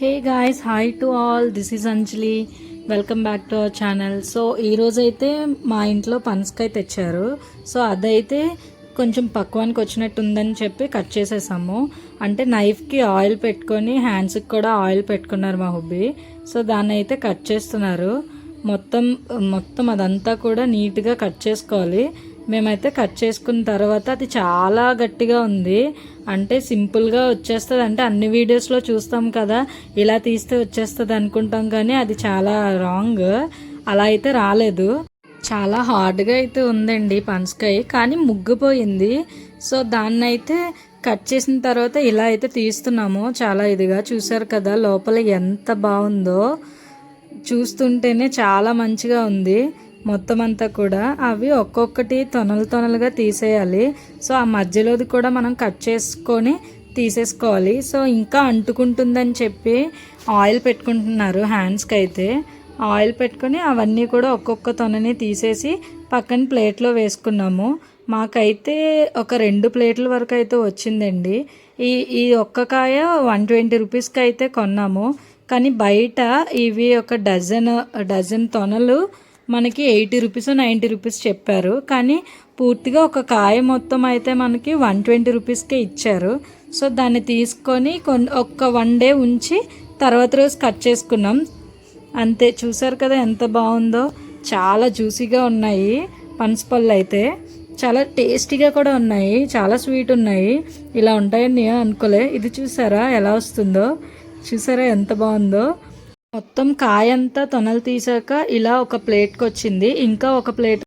Hey guys hi to all this is Anjali welcome back to our channel so ఈరోజైతే మా ఇంట్లో పనసకాయ తెచ్చారు. సో అదైతే కొంచెం పక్వానికి వచ్చినట్టు ఉందని చెప్పి కట్ చేసేసాము. అంటే నైఫ్కి ఆయిల్ పెట్టుకొని హ్యాండ్స్కి కూడా ఆయిల్ పెట్టుకున్నారు మా హుబ్బీ. సో దాన్ని అయితే కట్ చేస్తున్నారు. మొత్తం మొత్తం అదంతా కూడా నీట్గా కట్ చేసుకోవాలి. మేమైతే కట్ చేసుకున్న తర్వాత అది చాలా గట్టిగా ఉంది. అంటే సింపుల్గా వచ్చేస్తుంది. అంటే అన్ని వీడియోస్లో చూస్తాం కదా ఇలా తీస్తే వచ్చేస్తుంది అనుకుంటాం కానీ అది చాలా రాంగ్ అలా అయితే రాలేదు. చాలా హార్డ్గా అయితే ఉందండి పనసకాయ కానీ ముగ్గిపోయింది. సో దాన్ని అయితే కట్ చేసిన తర్వాత ఇలా అయితే తీస్తున్నాము. చాలా ఇదిగా చూసారు కదా లోపల ఎంత బాగుందో. చూస్తుంటేనే చాలా మంచిగా ఉంది. మొత్తం అంతా కూడా అవి ఒక్కొక్కటి తొనలు తొనలుగా తీసేయాలి. సో ఆ మధ్యలోది కూడా మనం కట్ చేసుకొని తీసేసుకోవాలి. సో ఇంకా అంటుకుంటుందని చెప్పి ఆయిల్ పెట్టుకుంటున్నారు హ్యాండ్స్కి అయితే ఆయిల్ పెట్టుకొని అవన్నీ కూడా ఒక్కొక్క తొనని తీసేసి పక్కన ప్లేట్లో వేసుకున్నాము. మాకైతే ఒక రెండు ప్లేట్ల వరకు అయితే వచ్చిందండి. ఈ ఈ ఒక్క కాయ వన్ ట్వంటీ రూపీస్కి అయితే కొన్నాము. కానీ బయట ఇవి ఒక డజన్ డజన్ తొనలు మనకి ఎయిటీ రూపీస్ నైంటీ రూపీస్ చెప్పారు. కానీ పూర్తిగా ఒక కాయ మొత్తం అయితే మనకి వన్ ట్వంటీ రూపీస్కే ఇచ్చారు. సో దాన్ని తీసుకొని కొన్ని ఒక్క వన్ డే ఉంచి తర్వాత రోజు కట్ చేసుకున్నాం. అంతే చూసారు కదా ఎంత బాగుందో. చాలా జ్యూసీగా ఉన్నాయి పనసపళ్ళు అయితే. చాలా టేస్టీగా కూడా ఉన్నాయి చాలా స్వీట్ ఉన్నాయి. ఇలా ఉంటాయని నేను అనుకోలే. ఇది చూసారా ఎలా వస్తుందో? చూసారా ఎంత బాగుందో? మొత్తం కాయంతా తొనలు తీసాక ఇలా ఒక ప్లేట్కి వచ్చింది ఇంకా ఒక ప్లేట్